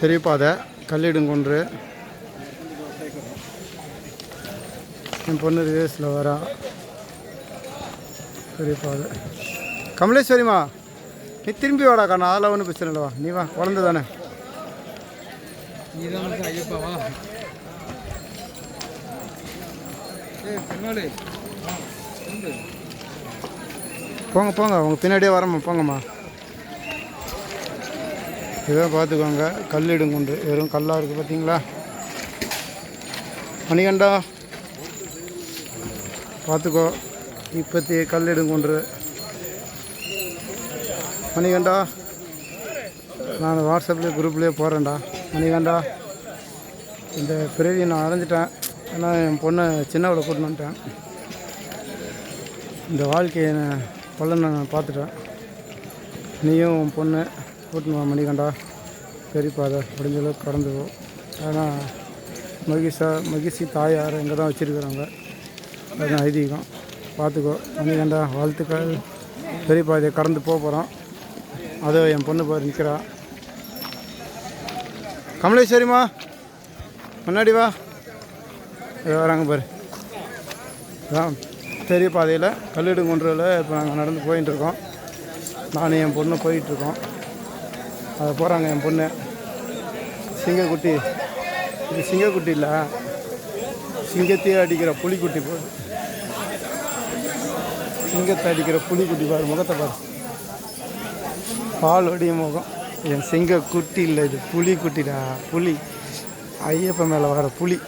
பெரிய பாதை கல்லிடுங்குன்று என் பொண்ணு ரிவேஸில் வரா. பெரிய பாதை கமலேஸ்வரிமா நீ திரும்பி வாடா கண்ணா அதெல்லாம் ஒன்றும் பிரச்சனை இல்லை வா நீ வா. குழந்தை தானே போங்க போங்க அவங்க பின்னாடியே வரம்மா போங்கம்மா. இதான் பார்த்துக்கோங்க. கல்லிடுங்குண்டு வெறும் கல்லாக இருக்குது பார்த்தீங்களா? மணிகண்டா பார்த்துக்கோ. இப்போத்தி கல்லிடுங்குன்று மணிகண்டா நான் வாட்ஸ்அப்லேயே குரூப்லேயே போகிறேன்டா மணிகண்டா இந்த பிறவியை நான் அடைஞ்சிட்டேன். ஏன்னா என் பொண்ணை சின்னவளை கூட்டின்னு வந்துட்டேன். இந்த வாழ்க்கையை பலன் நான் பார்த்துட்டேன். நீயும் உன் பொண்ணு. கூட்டின்னு மணிகண்டா. பெரியப்பாதை முடிஞ்ச அளவுக்கு கடந்துவோம் ஏன்னா மகிஷா மகிஷி தாயார் இங்கே தான் வச்சுருக்குறாங்க. அதுதான் ஐதீகம். பார்த்துக்கோ மணிகண்டா வாழ்த்துக்கள். பெரியப்பாதையை கடந்து போக போகிறோம் அதோ என் பொண்ணு பாரு நிற்கிறா கமலேஸ்வரிம்மா முன்னாடி வா. இதோ வராங்க பாரு. அதான் பெரிய பாதையில் கல்லிடுங்குன்றில் இப்போ நாங்கள் நடந்து போயின்ட்டுருக்கோம் நானும் என் பொண்ணு போயிட்டுருக்கோம். அதை போகிறாங்க என் பொண்ணு. சிங்கக்குட்டி. இது சிங்கக்குட்டி இல்லை. சிங்கத்தையே அடிக்கிற புலிக்குட்டி போகுது சிங்கத்தை அடிக்கிற புலிக்குட்டி பாரு முகத்தை பாரு. பால் முகம். என் சிங்கக்குட்டி இல்லை இது புலி புலி. ஐயப்பன் மேலே வர புலி.